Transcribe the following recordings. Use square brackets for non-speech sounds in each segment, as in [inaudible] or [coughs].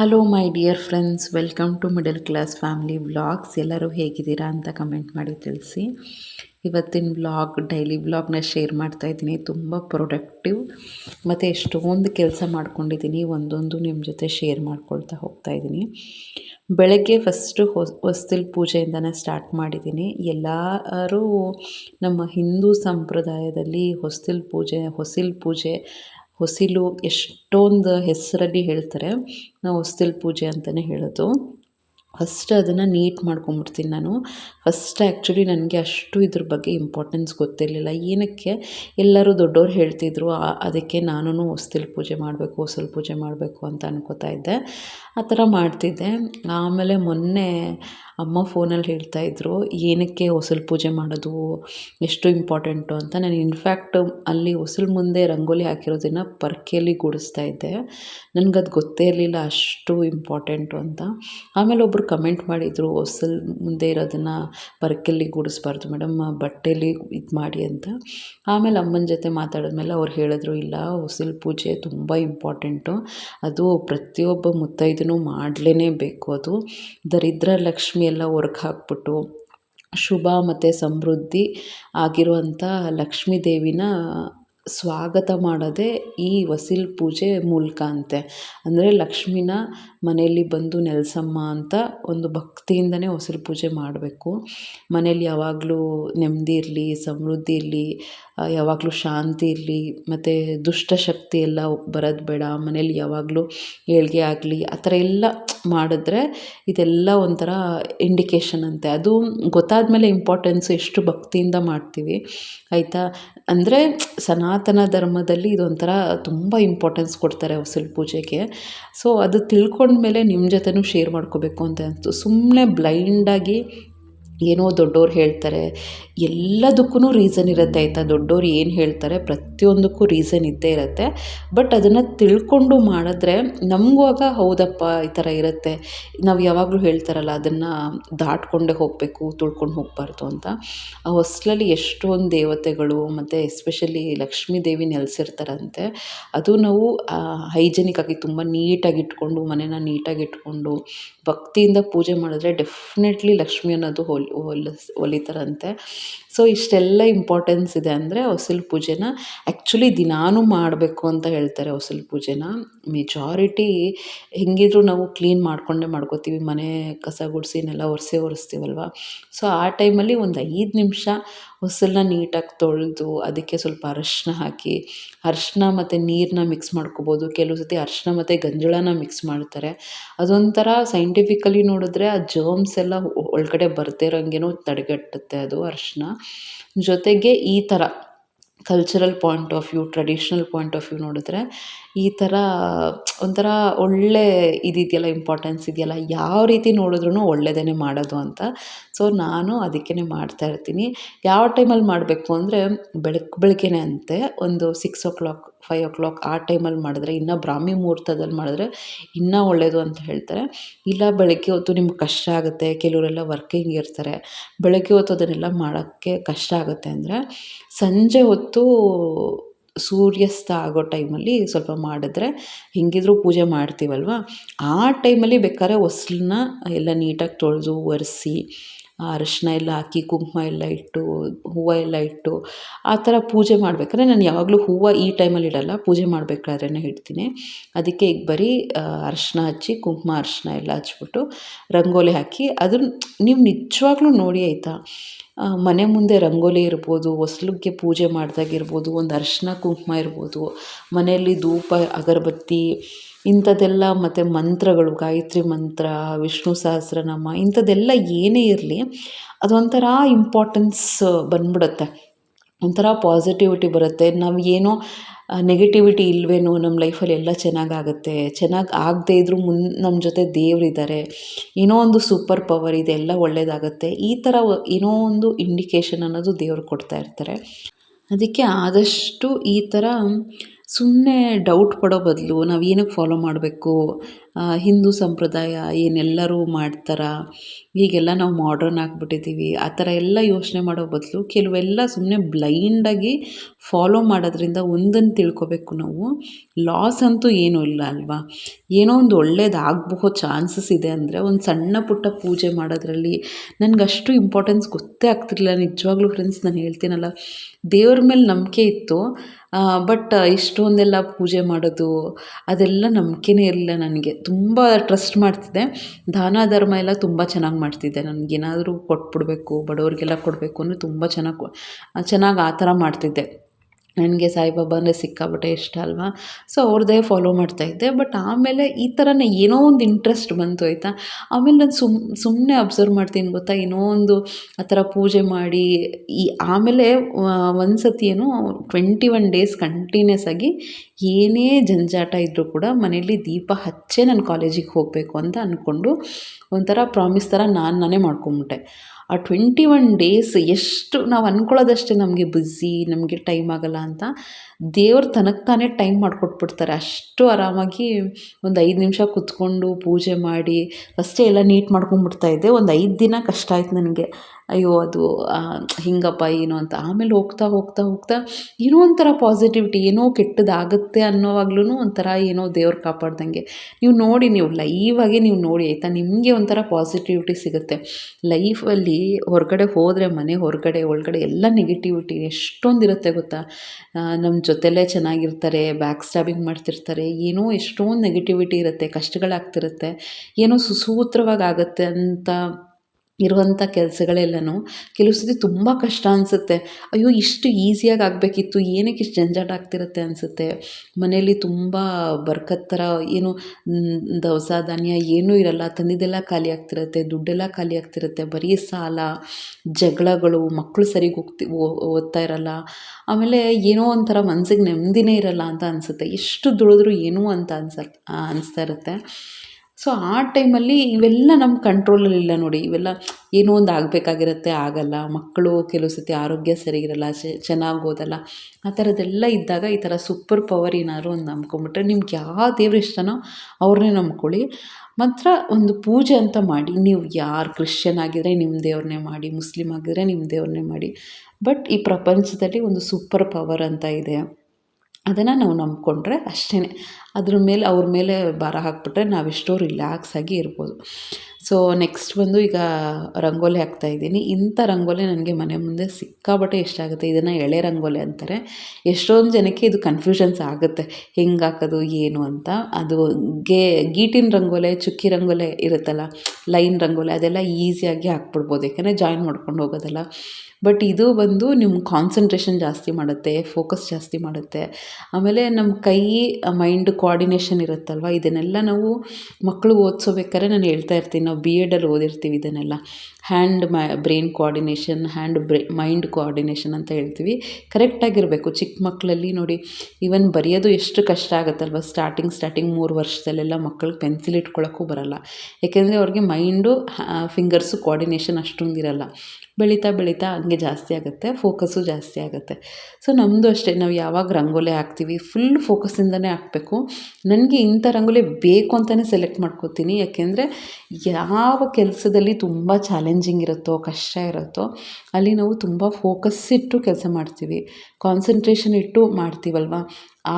Hello my dear friends welcome to middle class family vlogs ಎಲ್ಲರೂ ಹೇಗಿದ್ದೀರಾ ಅಂತ comment ಮಾಡಿ ತಿಳಿಸಿ. ಇವತ್ತಿನ ಬ್ಲಾಗ್ ಡೈಲಿ ವ್ಲಾಗ್ನ ಶೇರ್ ಮಾಡ್ತಾ ಇದ್ದೀನಿ. ತುಂಬ ಪ್ರೊಡಕ್ಟಿವ್ ಮತ್ತು ಎಷ್ಟೊಂದು ಕೆಲಸ ಮಾಡ್ಕೊಂಡಿದ್ದೀನಿ. ಒಂದೊಂದು ನಿಮ್ಮ ಜೊತೆ ಶೇರ್ ಮಾಡ್ಕೊಳ್ತಾ ಹೋಗ್ತಾ ಇದ್ದೀನಿ. ಬೆಳಗ್ಗೆ ಫಸ್ಟು ಹೊಸ, ಹೊಸ್ತಿಲ್ ಪೂಜೆಯಿಂದನೇ ಸ್ಟಾರ್ಟ್ ಮಾಡಿದ್ದೀನಿ. ಎಲ್ಲರೂ ನಮ್ಮ ಹಿಂದೂ ಸಂಪ್ರದಾಯದಲ್ಲಿ ಹೊಸ್ತಿಲ್ ಪೂಜೆ, ಹೊಸಿಲ್ ಪೂಜೆ ಹೊಸಿಲು ಎಷ್ಟೊಂದು ಹೆಸರಲ್ಲಿ ಹೇಳ್ತಾರೆ. ನಾವು ಹೊಸ್ತಿಲ್ ಪೂಜೆ ಅಂತಲೇ ಹೇಳೋದು. ಫಸ್ಟ್ ಅದನ್ನು ನೀಟ್ ಮಾಡ್ಕೊಂಬಿಡ್ತೀನಿ ನಾನು. ಫಸ್ಟ್ ಆ್ಯಕ್ಚುಲಿ ನನಗೆ ಅಷ್ಟು ಇದ್ರ ಬಗ್ಗೆ ಇಂಪಾರ್ಟೆನ್ಸ್ ಗೊತ್ತಿರಲಿಲ್ಲ. ಏನಕ್ಕೆ? ಎಲ್ಲರೂ ದೊಡ್ಡವ್ರು ಹೇಳ್ತಿದ್ರು ಅದಕ್ಕೆ ನಾನು ಹೊಸ್ತಿಲ್ ಪೂಜೆ ಮಾಡಬೇಕು, ಹೊಸಲು ಪೂಜೆ ಮಾಡಬೇಕು ಅಂತ ಅನ್ಕೋತಾ ಇದ್ದೆ. ಆ ಥರ ಮಾಡ್ತಿದ್ದೆ. ಆಮೇಲೆ ಮೊನ್ನೆ ಅಮ್ಮ ಫೋನಲ್ಲಿ ಹೇಳ್ತಾಯಿದ್ರು ಏನಕ್ಕೆ ಹೊಸಲು ಪೂಜೆ ಮಾಡೋದು? ಎಷ್ಟು ಇಂಪಾರ್ಟೆಂಟು? ಅಂತ. ನಾನು ಇನ್ಫ್ಯಾಕ್ಟ್ ಅಲ್ಲಿ ಹೊಸಲು ಮುಂದೆ ರಂಗೋಲಿ ಹಾಕಿರೋದನ್ನು ಪರ್ಕೆಯಲ್ಲಿ ಗುಡಿಸ್ತಾ ಇದ್ದೆ. ನನಗದು ಗೊತ್ತೇ ಇರಲಿಲ್ಲ ಅಷ್ಟು ಇಂಪಾರ್ಟೆಂಟು ಅಂತ. ಆಮೇಲೆ ಒಬ್ಬರು ಕಮೆಂಟ್ ಮಾಡಿದರು, ಹೊಸಲು ಮುಂದೆ ಇರೋದನ್ನು ಪರ್ಕೆಯಲ್ಲಿ ಗುಡಿಸ್ಬಾರ್ದು ಮೇಡಮ್ ಬಟ್ಟೆಲಿ ಇದು ಮಾಡಿ ಅಂತ. ಆಮೇಲೆ ಅಮ್ಮನ ಜೊತೆ ಮಾತಾಡಿದ್ಮೇಲೆ ಅವ್ರು ಹೇಳಿದ್ರು, ಇಲ್ಲ ಹೊಸಿಲು ಪೂಜೆ ತುಂಬ ಇಂಪಾರ್ಟೆಂಟು. ಅದು ಪ್ರತಿಯೊಬ್ಬ ಮುತ್ತೈದನು ಮಾಡಲೇಬೇಕು ಅದು. ದರಿದ್ರ ಲಕ್ಷ್ಮಿ ಎಲ್ಲ ಹೊರ್ಗೆ ಹಾಕ್ಬಿಟ್ಟು ಶುಭ ಮತ್ತು ಸಮೃದ್ಧಿ ಆಗಿರುವಂಥ ಲಕ್ಷ್ಮೀ ದೇವಿನ ಸ್ವಾಗತ ಮಾಡೋದೇ ಈ ಹೊಸಿಲು ಪೂಜೆ ಮೂಲಕ ಅಂತೆ ಅಂದರೆ ಲಕ್ಷ್ಮಿನ ಮನೆಯಲ್ಲಿ ಬಂದು ನೆಲೆಸಮ್ಮ ಅಂತ ಒಂದು ಭಕ್ತಿಯಿಂದನೇ ಹೊಸಲು ಪೂಜೆ ಮಾಡಬೇಕು. ಮನೇಲಿ ಯಾವಾಗಲೂ ನೆಮ್ಮದಿ ಇರಲಿ, ಸಮೃದ್ಧಿ ಇರಲಿ ಯಾವಾಗಲೂ ಶಾಂತಿ ಇರಲಿ, ಮತ್ತು ದುಷ್ಟಶಕ್ತಿ ಎಲ್ಲ ಬರೋದು ಬೇಡ. ಮನೇಲಿ ಯಾವಾಗಲೂ ಏಳಿಗೆ ಆಗಲಿ, ಆ ಥರ ಎಲ್ಲ ಮಾಡಿದ್ರೆ ಇದೆಲ್ಲ ಒಂಥರ ಇಂಡಿಕೇಶನ್ ಅಂತೆ. ಅದು ಗೊತ್ತಾದ ಮೇಲೆ ಇಂಪಾರ್ಟೆನ್ಸ್ ಎಷ್ಟು ಭಕ್ತಿಯಿಂದ ಮಾಡ್ತೀವಿ. ಆಯಿತಾ? ಅಂದರೆ ಸನಾತನ ಧರ್ಮದಲ್ಲಿ ಇದೊಂಥರ ತುಂಬ ಇಂಪಾರ್ಟೆನ್ಸ್ ಕೊಡ್ತಾರೆ ಹೊಸಲು ಪೂಜೆಗೆ. ಸೊ ಅದು ತಿಳ್ಕೊಂಡ್ಮೇಲೆ ನಿಮ್ಮ ಜೊತೆನೂ ಶೇರ್ ಮಾಡ್ಕೋಬೇಕು ಅಂತ ಅನಿಸ್ತು. ಸುಮ್ಮನೆ ಬ್ಲೈಂಡಾಗಿ ಏನೋ ದೊಡ್ಡವ್ರು ಹೇಳ್ತಾರೆ, ಎಲ್ಲದಕ್ಕೂ ರೀಸನ್ ಇರುತ್ತೆ ಆಯಿತಾ? ದೊಡ್ಡವ್ರು ಏನು ಹೇಳ್ತಾರೆ? ಪ್ರತಿಯೊಂದಕ್ಕೂ ರೀಸನ್ ಇದ್ದೇ ಇರುತ್ತೆ. ಬಟ್ ಅದನ್ನು ತಿಳ್ಕೊಂಡು ಮಾಡಿದ್ರೆ ನಮಗೂ ಆಗ ಹೌದಪ್ಪ, ಈ ಥರ ಇರುತ್ತೆ. ನಾವು ಯಾವಾಗಲೂ ಹೇಳ್ತಾರಲ್ಲ, ಅದನ್ನು ದಾಟ್ಕೊಂಡೇ ಹೋಗಬೇಕು, ತುಳ್ಕೊಂಡು ಹೋಗಬಾರ್ದು ಅಂತ. ಆ ಹೊಸ್ಲಲ್ಲಿ ಎಷ್ಟೊಂದು ದೇವತೆಗಳು, ಮತ್ತು ಎಸ್ಪೆಷಲಿ ಲಕ್ಷ್ಮೀ ದೇವಿ ನೆಲೆಸಿರ್ತಾರಂತೆ. ಅದು ನಾವು ಹೈಜೆನಿಕ್ ಆಗಿ ತುಂಬ ನೀಟಾಗಿ ಇಟ್ಕೊಂಡು, ಮನೇನ ನೀಟಾಗಿ ಇಟ್ಕೊಂಡು, ಭಕ್ತಿಯಿಂದ ಪೂಜೆ ಮಾಡಿದ್ರೆ ಡೆಫಿನೆಟ್ಲಿ ಲಕ್ಷ್ಮಿ ಅನ್ನೋದು ಹೋಲ್ ಹೊಲಿತಾರಂತೆ ಸೊ ಇಷ್ಟೆಲ್ಲ ಇಂಪಾರ್ಟೆನ್ಸ್ ಇದೆ ಅಂದರೆ ಹೊಸಲು ಪೂಜೆನ. ಆ್ಯಕ್ಚುಲಿ ದಿನಾನೂ ಮಾಡಬೇಕು ಅಂತ ಹೇಳ್ತಾರೆ ಹೊಸಲು ಪೂಜೆನ. ಮೆಜಾರಿಟಿ ಹೆಂಗಿದ್ರು ನಾವು ಕ್ಲೀನ್ ಮಾಡಿಕೊಂಡೇ ಮಾಡ್ಕೋತೀವಿ. ಮನೆ ಕಸ ಗುಡಿಸಿ, ನೆಲ ಒರೆಸೇ ಒರೆಸ್ತೀವಲ್ವ? ಸೊ ಆ ಟೈಮಲ್ಲಿ ಒಂದು ಐದು ನಿಮಿಷ ಹೊಸಲನ್ನ ನೀಟಾಗಿ ತೊಳೆದು ಅದಕ್ಕೆ ಸ್ವಲ್ಪ ಅರಶಿನ ಹಾಕಿ, ಅರಶಿನ ಮತ್ತು ನೀರನ್ನ ಮಿಕ್ಸ್ ಮಾಡ್ಕೋಬೋದು. ಕೆಲವು ಸತಿ ಅರಶಿನ ಮತ್ತು ಗಂಜಳನ ಮಿಕ್ಸ್ ಮಾಡ್ತಾರೆ. ಅದೊಂಥರ ಸೈಂಟಿಫಿಕಲಿ ನೋಡಿದ್ರೆ ಆ ಜರ್ಮ್ಸ್ ಎಲ್ಲ ಒಳಗಡೆ ಬರದೇ ಇರೋಂಗೇನೋ ತಡೆಗಟ್ಟುತ್ತೆ ಅದು ಅರಶಿನ. ಜೊತೆಗೆ ಈ ಥರ cultural point of view traditional point of view ನೋಡಿದ್ರೆ ಈ ಥರ ಒಂಥರ ಒಳ್ಳೆ ಇದಿದೆಯಲ್ಲ ಇಂಪಾರ್ಟೆನ್ಸ್ ಇದೆಯಲ್ಲ, ಯಾವ ರೀತಿ ನೋಡಿದ್ರೂ ಒಳ್ಳೆಯದೇ ಮಾಡೋದು ಅಂತ. ಸೊ ನಾನು ಅದಕ್ಕೇ ಮಾಡ್ತಾಯಿರ್ತೀನಿ ಯಾವ ಟೈಮಲ್ಲಿ ಮಾಡಬೇಕು ಅಂದರೆ ಬೆಳಗ್ಗೆ ಬೆಳಗ್ಗೆನೆ ಅಂತೆ, ಒಂದು six o'clock five o'clock ಆ ಟೈಮಲ್ಲಿ ಮಾಡಿದ್ರೆ, ಇನ್ನೂ ಬ್ರಾಹ್ಮಿ ಮುಹೂರ್ತದಲ್ಲಿ ಮಾಡಿದ್ರೆ ಇನ್ನೂ ಒಳ್ಳೆಯದು ಅಂತ ಹೇಳ್ತಾರೆ. ಇಲ್ಲ, ಬೆಳಗ್ಗೆ ಹೊತ್ತು ನಿಮ್ಗೆ ಕಷ್ಟ ಆಗುತ್ತೆ, ಕೆಲವರೆಲ್ಲ ವರ್ಕಿಂಗ್ ಇರ್ತಾರೆ. ಬೆಳಗ್ಗೆ ಹೊತ್ತು ಅದನ್ನೆಲ್ಲ ಮಾಡೋಕ್ಕೆ ಕಷ್ಟ ಆಗುತ್ತೆ ಅಂದರೆ, ಸಂಜೆ ಹೊತ್ತು ಸೂರ್ಯಾಸ್ತ ಆಗೋ ಟೈಮಲ್ಲಿ ಸ್ವಲ್ಪ ಮಾಡಿದ್ರೆ ಹೆಂಗಿದ್ರೂ ಪೂಜೆ ಮಾಡ್ತೀವಲ್ವ? ಆ ಟೈಮಲ್ಲಿ ಬೇಕಾದ್ರೆ ಹೊಸ್ಲನ್ನ ಎಲ್ಲ ನೀಟಾಗಿ ತೊಳೆದು ಒರೆಸಿ ಅರಶಿನ ಎಲ್ಲ ಹಾಕಿ, ಕುಂಕುಮ ಎಲ್ಲ ಇಟ್ಟು, ಹೂವು ಎಲ್ಲ ಇಟ್ಟು ಆ ಥರ ಪೂಜೆ ಮಾಡ್ಬೇಕಾದ್ರೆ ನಾನು ಯಾವಾಗಲೂ ಹೂವು ಈ ಟೈಮಲ್ಲಿ ಇಡೋಲ್ಲ, ಪೂಜೆ ಮಾಡಬೇಕಾದ್ರೇ ಇಡ್ತೀನಿ. ಅದಕ್ಕೆ ಈಗ ಬರೀ ಅರಶಿನ ಹಚ್ಚಿ, ಕುಂಕುಮ ಅರಶಿನ ಎಲ್ಲ ಹಚ್ಬಿಟ್ಟು ರಂಗೋಲಿ ಹಾಕಿ ಅದನ್ನ ನೀವು ನಿಜವಾಗ್ಲೂ ನೋಡಿ ಆಯಿತಾ? ಮನೆ ಮುಂದೆ ರಂಗೋಲಿ ಇರ್ಬೋದು, ಹೊಸ್ಲಿಗೆ ಪೂಜೆ ಮಾಡಿದಾಗಿರ್ಬೋದು ಒಂದು ಅರಶಿನ ಕುಂಕುಮ ಇರ್ಬೋದು, ಮನೆಯಲ್ಲಿ ಧೂಪ, ಅಗರಬತ್ತಿ ಇಂಥದ್ದೆಲ್ಲ ಮತ್ತು ಮಂತ್ರಗಳು, ಗಾಯತ್ರಿ ಮಂತ್ರ, ವಿಷ್ಣು ಸಹಸ್ರನಾಮ ಇಂಥದ್ದೆಲ್ಲ ಏನೇ ಇರಲಿ ಅದೊಂಥರ ಇಂಪಾರ್ಟೆನ್ಸ್ ಬಂದ್ಬಿಡುತ್ತೆ. ಒಂಥರ ಪಾಸಿಟಿವಿಟಿ ಬರುತ್ತೆ. ನಾವು ಏನೋ ನೆಗೆಟಿವಿಟಿ ಇಲ್ವೇನೋ ನಮ್ಮ ಲೈಫಲ್ಲಿ ಎಲ್ಲ ಚೆನ್ನಾಗಾಗುತ್ತೆ. ಚೆನ್ನಾಗಿ ಆಗದೇ ಇದ್ದರೂ ಮುನ್ ನಮ್ಮ ಜೊತೆ ದೇವರಿದ್ದಾರೆ ಏನೋ ಒಂದು ಸೂಪರ್ ಪವರ್ ಇದೆ, ಎಲ್ಲ ಒಳ್ಳೆಯದಾಗುತ್ತೆ ಈ ಥರ ಏನೋ ಒಂದು ಇಂಡಿಕೇಷನ್ ಅನ್ನೋದು ದೇವ್ರು ಕೊಡ್ತಾ ಇರ್ತಾರೆ. ಅದಕ್ಕೆ ಆದಷ್ಟು ಈ ಥರ ಸುಮ್ಮನೆ ಡೌಟ್ ಪಡೋ ಬದಲು ನಾವು ಏನಕ್ಕೆ ಫಾಲೋ ಮಾಡಬೇಕು? ಹಿಂದೂ ಸಂಪ್ರದಾಯ ಏನೆಲ್ಲರೂ ಮಾಡ್ತಾರ? ಈಗೆಲ್ಲ ನಾವು ಮಾಡ್ರನ್ ಆಗಿಬಿಟ್ಟಿದ್ದೀವಿ ಆ ಥರ ಎಲ್ಲ ಯೋಚನೆ ಮಾಡೋ ಬದಲು ಕೆಲವೆಲ್ಲ ಸುಮ್ಮನೆ ಬ್ಲೈಂಡಾಗಿ ಫಾಲೋ ಮಾಡೋದ್ರಿಂದ ಒಂದನ್ನು ತಿಳ್ಕೊಬೇಕು ನಾವು. ಲಾಸ್ ಅಂತೂ ಏನೂ ಇಲ್ಲ ಅಲ್ವಾ? ಏನೋ ಒಂದು ಒಳ್ಳೇದಾಗಬಹುದು ಚಾನ್ಸಸ್ ಇದೆ ಅಂದರೆ ಒಂದು ಸಣ್ಣ ಪುಟ್ಟ ಪೂಜೆ ಮಾಡೋದ್ರಲ್ಲಿ ನನಗೆ ಅಷ್ಟು ಇಂಪಾರ್ಟೆನ್ಸ್ ಗೊತ್ತೇ ಆಗ್ತಿರಲಿಲ್ಲ. ನಿಜವಾಗ್ಲೂ ಫ್ರೆಂಡ್ಸ್ ನಾನು ಹೇಳ್ತೀನಲ್ಲ, ದೇವ್ರ ಮೇಲೆ ನಂಬಿಕೆ ಇತ್ತು. ಬಟ್ ಇಷ್ಟೊಂದೆಲ್ಲ ಪೂಜೆ ಮಾಡೋದು, ಅದೆಲ್ಲ ನಂಬಿಕೆನೇ ಇರಲಿಲ್ಲ ನನಗೆ. ತುಂಬ ಟ್ರಸ್ಟ್ ಮಾಡ್ತಿದ್ದೆ. ದಾನ, ಧರ್ಮ ಎಲ್ಲ ತುಂಬ ಚೆನ್ನಾಗಿ ಮಾಡ್ತಿದ್ದೆ. ನನಗೇನಾದರೂ ಕೊಟ್ಬಿಡ್ಬೇಕು, ಬಡವ್ರಿಗೆಲ್ಲ ಕೊಡಬೇಕು ಅಂದರೆ ತುಂಬ ಚೆನ್ನಾಗಿ ಚೆನ್ನಾಗಿ ಆ ಥರ ಮಾಡ್ತಿದ್ದೆ. ನನಗೆ ಸಾಯಿಬಾಬಾ ಅಂದರೆ ಸಿಕ್ಕಾಪಟ್ಟೆ ಇಷ್ಟ ಅಲ್ವಾ? ಸೊ ಅವ್ರದ್ದೇ ಫಾಲೋ ಮಾಡ್ತಾ ಇದ್ದೆ. ಬಟ್ ಆಮೇಲೆ ಈ ಥರನೇ ಏನೋ ಒಂದು ಇಂಟ್ರೆಸ್ಟ್ ಬಂತು ಆಯಿತಾ? ಆಮೇಲೆ ನಾನು ಸುಮ್ ಸುಮ್ಮನೆ ಅಬ್ಸರ್ವ್ ಮಾಡ್ತೀನಿ ಗೊತ್ತಾ? ಏನೋ ಒಂದು ಆ ಥರ ಪೂಜೆ ಮಾಡಿ, ಈ ಆಮೇಲೆ ಒಂದು ಸತಿ ಏನೋ ಟ್ವೆಂಟಿ ಒನ್ ಡೇಸ್ ಕಂಟಿನ್ಯೂಸ್ ಆಗಿ ಏನೇ ಜಂಜಾಟ ಇದ್ದರೂ ಕೂಡ ಮನೇಲಿ ದೀಪ ಹಚ್ಚೇ ನಾನು ಕಾಲೇಜಿಗೆ ಹೋಗಬೇಕು ಅಂತ ಅಂದ್ಕೊಂಡು ಒಂಥರ ಪ್ರಾಮಿಸ್ ಥರ ನಾನು ನಾನೇ ಮಾಡ್ಕೊಂಬಿಟ್ಟೆ. ಆ ಟ್ವೆಂಟಿ ಒನ್ ಡೇಸ್ ಎಷ್ಟು ನಾವು ಅಂದ್ಕೊಳ್ಳೋದಷ್ಟೇ ನಮಗೆ ಬ್ಯುಸಿ ನಮಗೆ ಟೈಮ್ ಆಗಲ್ಲ ಅಂತ ದೇವ್ರು ತನಗೆ ತಾನೇ ಟೈಮ್ ಮಾಡಿಕೊಟ್ಬಿಡ್ತಾರೆ. ಅಷ್ಟು ಆರಾಮಾಗಿ ಒಂದು ಐದು ನಿಮಿಷ ಕೂತ್ಕೊಂಡು ಪೂಜೆ ಮಾಡಿ ಫಸ್ಟೇ ಎಲ್ಲ ನೀಟ್ ಮಾಡ್ಕೊಂಬಿಡ್ತಾಯಿದ್ದೆ ಒಂದು ಐದು ದಿನ ಕಷ್ಟ ಆಯ್ತು ನನಗೆ. ಅಯ್ಯೋ, ಅದು ಹಿಂಗಪ್ಪ, ಏನು ಅಂತ. ಆಮೇಲೆ ಹೋಗ್ತಾ ಹೋಗ್ತಾ ಹೋಗ್ತಾ ಏನೋ ಒಂಥರ ಪಾಸಿಟಿವಿಟಿ ಏನೋ ಕೆಟ್ಟದಾಗುತ್ತೆ ಅನ್ನೋವಾಗ್ಲೂ ಒಂಥರ ಏನೋ ದೇವ್ರು ಕಾಪಾಡ್ದಂಗೆ. ನೀವು ನೋಡಿ, ನೀವು ಲೈವಾಗಿ ನೀವು ನೋಡಿ, ಆಯಿತಾ? ನಿಮಗೆ ಒಂಥರ ಪಾಸಿಟಿವಿಟಿ ಸಿಗುತ್ತೆ. ಲೈಫಲ್ಲಿ ಹೊರಗಡೆ ಹೋದರೆ, ಮನೆ ಹೊರಗಡೆ, ಒಳಗಡೆ ಎಲ್ಲ ನೆಗೆಟಿವಿಟಿ ಎಷ್ಟೊಂದು ಇರುತ್ತೆ ಗೊತ್ತಾ ನಮ್ಮ ಜೊತೆಲೇ ಚೆನ್ನಾಗಿರ್ತಾರೆ ಬ್ಯಾಕ್ ಸ್ಟ್ಯಾಬಿಂಗ್ ಮಾಡ್ತಿರ್ತಾರೆ, ಏನೋ ಎಷ್ಟೊಂದು ನೆಗೆಟಿವಿಟಿ ಇರುತ್ತೆ, ಕಷ್ಟಗಳಾಗ್ತಿರುತ್ತೆ, ಏನೋ ಸುಸೂತ್ರವಾಗಿ ಆಗುತ್ತೆ ಅಂತ ಇರುವಂಥ ಕೆಲಸಗಳೆಲ್ಲನೂ ಕೆಲವು ಸತಿ ತುಂಬ ಕಷ್ಟ ಅನಿಸುತ್ತೆ. ಅಯ್ಯೋ, ಇಷ್ಟು ಈಸಿಯಾಗಿ ಆಗಬೇಕಿತ್ತು, ಏನಕ್ಕೆ ಇಷ್ಟು ಜಂಜಾಟ ಆಗ್ತಿರುತ್ತೆ ಅನಿಸುತ್ತೆ. ಮನೆಯಲ್ಲಿ ತುಂಬ ಬರ್ಕತ್ ಥರ ಏನು ದವಸ ಧಾನ್ಯ ಏನೂ ಇರಲ್ಲ, ತಂದಿದ್ದೆಲ್ಲ ಖಾಲಿ ಆಗ್ತಿರುತ್ತೆ, ದುಡ್ಡೆಲ್ಲ ಖಾಲಿ ಆಗ್ತಿರುತ್ತೆ, ಬರೀ ಸಾಲ, ಜಗಳಗಳು ಮಕ್ಕಳು ಸರಿಗೆ ಹೋಗ್ತಿ ಓದ್ತಾ ಇರಲ್ಲ. ಆಮೇಲೆ ಏನೋ ಒಂಥರ ಮನ್ಸಿಗೆ ನೆಮ್ಮದಿನೇ ಇರಲ್ಲ ಅಂತ ಅನಿಸುತ್ತೆ. ಎಷ್ಟು ದುಡಿದ್ರೂ ಏನೂ ಅಂತ ಅನ್ಸ ಅನಿಸ್ತಾ ಇರುತ್ತೆ. ಸೊ ಆ ಟೈಮಲ್ಲಿ ಇವೆಲ್ಲ ನಮ್ಮ ಕಂಟ್ರೋಲಲ್ಲಿಲ್ಲ ನೋಡಿ. ಇವೆಲ್ಲ ಏನೋ ಒಂದು ಆಗಬೇಕಾಗಿರುತ್ತೆ, ಆಗಲ್ಲ. ಮಕ್ಕಳು ಕೆಲವು ಸತಿ ಆರೋಗ್ಯ ಸರಿಗಿರಲ್ಲ ಚೆನ್ನಾಗಿ ಓದಲ್ಲ. ಆ ಥರದ್ದೆಲ್ಲ ಇದ್ದಾಗ ಈ ಥರ ಸೂಪರ್ ಪವರ್ ಏನಾದ್ರು ಒಂದು ನಂಬ್ಕೊಂಬಿಟ್ರೆ ನಿಮ್ಗೆ ಯಾವ ದೇವ್ರ ಇಷ್ಟನೋ ಅವ್ರನ್ನೇ ನಂಬ್ಕೊಳ್ಳಿ. ಮಾತ್ರ ಒಂದು ಪೂಜೆ ಅಂತ ಮಾಡಿ, ನೀವು ಯಾರು ಕ್ರಿಶ್ಚಿಯನ್ ಆಗಿದ್ರೆ ನಿಮ್ಮ ದೇವ್ರನ್ನೇ ಮಾಡಿ ಮುಸ್ಲಿಮ್ ಆಗಿದ್ರೆ ನಿಮ್ಮ ದೇವ್ರನ್ನೇ ಮಾಡಿ. ಬಟ್ ಈ ಪ್ರಪಂಚದಲ್ಲಿ ಒಂದು ಸೂಪರ್ ಪವರ್ ಅಂತ ಇದೆ. ಅದನ್ನು ನಾವು ನಂಬ್ಕೊಂಡ್ರೆ ಅಷ್ಟೇ ಅದ್ರ ಮೇಲೆ ಅವ್ರ ಮೇಲೆ ಭಾರ ಹಾಕಿಬಿಟ್ರೆ ನಾವೆಷ್ಟೋ ರಿಲ್ಯಾಕ್ಸಾಗಿ ಇರ್ಬೋದು. ಸೊ ನೆಕ್ಸ್ಟ್ ಬಂದು ಈಗ ರಂಗೋಲಿ ಹಾಕ್ತಾ ಇದ್ದೀನಿ. ಇಂಥ ರಂಗೋಲಿ ನನಗೆ ಮನೆ ಮುಂದೆ ಸಿಕ್ಕಾಪಟ್ಟೆ ಇಷ್ಟ ಆಗುತ್ತೆ? ಇದನ್ನು ಎಳೆ ರಂಗೋಲಿ ಅಂತಾರೆ. ಎಷ್ಟೊಂದು ಜನಕ್ಕೆ ಇದು ಕನ್ಫ್ಯೂಷನ್ಸ್ ಆಗುತ್ತೆ. ಹೆಂಗೆ ಹಾಕೋದು, ಏನು ಅಂತ. ಅದು ಗೇ, ಗೀಟಿನ ರಂಗೋಲೆ, ಚುಕ್ಕಿ ರಂಗೋಲೆ ಇರುತ್ತಲ್ಲ, ಲೈನ್ ರಂಗೋಲೆ, ಅದೆಲ್ಲ ಈಸಿಯಾಗಿ ಹಾಕ್ಬಿಡ್ಬೋದು. ಯಾಕೆಂದರೆ ಜಾಯಿನ್ ಮಾಡ್ಕೊಂಡು ಹೋಗೋದಲ್ಲ. ಬಟ್ ಇದು ಬಂದು ನಿಮ್ಮ ಕಾನ್ಸಂಟ್ರೇಷನ್ ಜಾಸ್ತಿ ಮಾಡುತ್ತೆ ಫೋಕಸ್ ಜಾಸ್ತಿ ಮಾಡುತ್ತೆ. ಆಮೇಲೆ ನಮ್ಮ ಕೈ ಮೈಂಡ್ ಕೋಆರ್ಡಿನೇಷನ್ ಇರುತ್ತಲ್ವ? ಇದನ್ನೆಲ್ಲ ನಾವು ಮಕ್ಕಳು ಓದಿಸೋಬೇಕಾದ್ರೆ ನಾನು ಹೇಳ್ತಾ ಇರ್ತೀನಿ. ನಾವು ಬಿ ಎಡಲ್ಲಿ ಓದಿರ್ತೀವಿ ಇದನ್ನೆಲ್ಲ. Hand my brain coordination hand ಬ್ರೈ mind coordination ಅಂತ ಹೇಳ್ತೀವಿ. ಕರೆಕ್ಟಾಗಿರಬೇಕು ಚಿಕ್ಕ ಮಕ್ಕಳಲ್ಲಿ ನೋಡಿ ಈವನ್ ಬರೆಯೋದು ಎಷ್ಟು ಕಷ್ಟ ಆಗುತ್ತಲ್ವ? ಸ್ಟಾರ್ಟಿಂಗ್ ಸ್ಟಾರ್ಟಿಂಗ್ ಮೂರು ವರ್ಷದಲ್ಲೆಲ್ಲ ಮಕ್ಕಳಿಗೆ ಪೆನ್ಸಿಲ್ ಇಟ್ಕೊಳ್ಳೋಕ್ಕೂ ಬರೋಲ್ಲ. ಯಾಕೆಂದರೆ ಅವ್ರಿಗೆ ಮೈಂಡು ಫಿಂಗರ್ಸು ಕೋಆರ್ಡಿನೇಷನ್ ಅಷ್ಟೊಂದಿರಲ್ಲ. ಬೆಳೀತಾ ಬೆಳೀತಾ ಹಂಗೆ ಜಾಸ್ತಿ ಆಗುತ್ತೆ. ಫೋಕಸ್ಸು ಜಾಸ್ತಿ ಆಗುತ್ತೆ. ಸೊ ನಮ್ಮದು ಅಷ್ಟೇ. ನಾವು ಯಾವಾಗ ರಂಗೋಲಿ ಹಾಕ್ತೀವಿ ಫುಲ್ ಫೋಕಸ್ಸಿಂದನೇ ಹಾಕಬೇಕು. ನನಗೆ ಇಂಥ ರಂಗೋಲಿ ಬೇಕು ಅಂತಲೇ ಸೆಲೆಕ್ಟ್ ಮಾಡ್ಕೋತೀನಿ. ಯಾಕೆಂದರೆ ಯಾವ ಕೆಲಸದಲ್ಲಿ ತುಂಬ ಚಾಲೆಂಜಿಂಗ್ ಇರುತ್ತೋ, ಕಷ್ಟ ಇರುತ್ತೋ, ಅಲ್ಲಿ ನಾವು ತುಂಬ ಫೋಕಸ್ ಇಟ್ಟು ಕೆಲಸ ಮಾಡ್ತೀವಿ. ಕಾನ್ಸಂಟ್ರೇಷನ್ ಇಟ್ಟು ಮಾಡ್ತೀವಲ್ವ?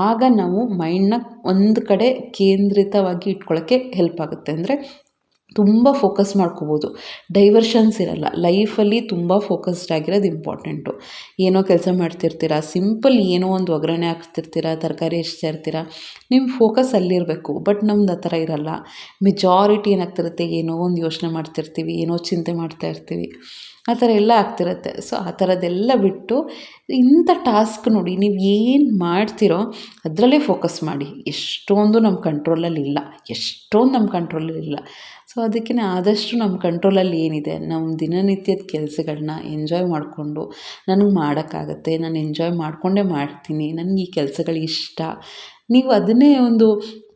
ಆಗ ನಾವು ಮೈಂಡನ್ನ ಒಂದು ಕಡೆ ಕೇಂದ್ರಿತವಾಗಿ ಇಟ್ಕೊಳ್ಳೋಕ್ಕೆ ಹೆಲ್ಪ್ ಆಗುತ್ತೆ. ಅಂದರೆ ತುಂಬ ಫೋಕಸ್ ಮಾಡ್ಕೋಬೋದು. ಡೈವರ್ಷನ್ಸ್ ಇರಲ್ಲ. ಲೈಫಲ್ಲಿ ತುಂಬ ಫೋಕಸ್ಡ್ ಆಗಿರೋದು ಇಂಪಾರ್ಟೆಂಟು ಏನೋ ಕೆಲಸ ಮಾಡ್ತಿರ್ತೀರ ಸಿಂಪಲ್ ಏನೋ ಒಂದು ಒಗ್ಗರಣೆ ಹಾಕ್ತಿರ್ತೀರ, ತರಕಾರಿ ಹೆಚ್ಚ್ತಾ ಇರ್ತೀರ ನಿಮ್ಮ ಫೋಕಸ್ ಅಲ್ಲಿರಬೇಕು. ಬಟ್ ನಮ್ದು ಆ ಥರ ಇರಲ್ಲ. ಮೆಜಾರಿಟಿ ಏನಾಗ್ತಿರುತ್ತೆ, ಏನೋ ಒಂದು ಯೋಚನೆ ಮಾಡ್ತಿರ್ತೀವಿ, ಏನೋ ಚಿಂತೆ ಮಾಡ್ತಾ ಇರ್ತೀವಿ. ಆ ಥರ ಎಲ್ಲ ಆಗ್ತಿರುತ್ತೆ. ಸೊ ಆ ಥರದ್ದೆಲ್ಲ ಬಿಟ್ಟು ಇಂಥ ಟಾಸ್ಕ್ ನೋಡಿ ನೀವು ಏನು ಮಾಡ್ತಿರೋ ಅದರಲ್ಲೇ ಫೋಕಸ್ ಮಾಡಿ. ಎಷ್ಟೊಂದು ನಮ್ಮ ಕಂಟ್ರೋಲಲ್ಲಿ ಇಲ್ಲ ಎಷ್ಟೊಂದು ನಮ್ಮ ಕಂಟ್ರೋಲಲ್ಲಿ ಇಲ್ಲ ಸೊ ಅದಕ್ಕೆ ಆದಷ್ಟು ನಮ್ಮ ಕಂಟ್ರೋಲಲ್ಲಿ ಏನಿದೆ, ನಮ್ಮ ದಿನನಿತ್ಯದ ಕೆಲಸಗಳನ್ನ ಎಂಜಾಯ್ ಮಾಡಿಕೊಂಡು, ನನಗೆ ಮಾಡೋಕ್ಕಾಗತ್ತೆ, ನಾನು ಎಂಜಾಯ್ ಮಾಡಿಕೊಂಡೇ ಮಾಡ್ತೀನಿ, ನನಗೆ ಈ ಕೆಲಸಗಳು ಇಷ್ಟ. ನೀವು ಅದನ್ನೇ ಒಂದು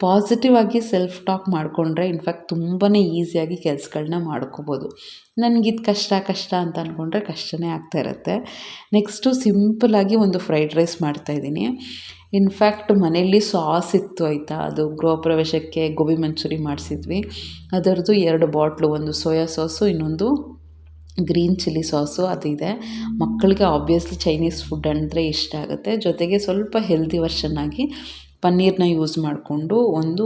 ಪಾಸಿಟಿವ್ ಆಗಿ ಸೆಲ್ಫ್ ಟಾಕ್ ಮಾಡಿಕೊಂಡ್ರೆ ಇನ್ಫ್ಯಾಕ್ಟ್ ತುಂಬಾ ಈಸಿಯಾಗಿ ಕೆಲಸಗಳನ್ನ ಮಾಡ್ಕೋಬೋದು. ನನಗಿದು ಕಷ್ಟ ಕಷ್ಟ ಅಂತ ಅಂದ್ಕೊಂಡ್ರೆ ಕಷ್ಟನೇ ಆಗ್ತಾ ಇರುತ್ತೆ. ನೆಕ್ಸ್ಟು ಸಿಂಪಲಾಗಿ ಒಂದು ಫ್ರೈಡ್ ರೈಸ್ ಮಾಡ್ತಾಯಿದ್ದೀನಿ ಇನ್ಫ್ಯಾಕ್ಟ್ ಮನೆಯಲ್ಲಿ ಸಾಸ್ ಇತ್ತು ಆಯಿತಾ? ಅದು ಗೃಹಪ್ರವೇಶಕ್ಕೆ ಗೋಬಿ ಮಂಚೂರಿ ಮಾಡಿಸಿದ್ವಿ. ಅದರದ್ದು ಎರಡು ಬಾಟ್ಲು, ಒಂದು ಸೋಯಾ ಸಾಸು, ಇನ್ನೊಂದು ಗ್ರೀನ್ ಚಿಲ್ಲಿ ಸಾಸು ಅದಿದೆ ಮಕ್ಕಳಿಗೆ ಆಬ್ವಿಯಸ್ಲಿ ಚೈನೀಸ್ ಫುಡ್ ಅಂದರೆ ಇಷ್ಟ ಆಗುತ್ತೆ. ಜೊತೆಗೆ ಸ್ವಲ್ಪ ಹೆಲ್ದಿ ವರ್ಷನ್ ಆಗಿ ಪನ್ನೀರನ್ನ ಯೂಸ್ ಮಾಡಿಕೊಂಡು ಒಂದು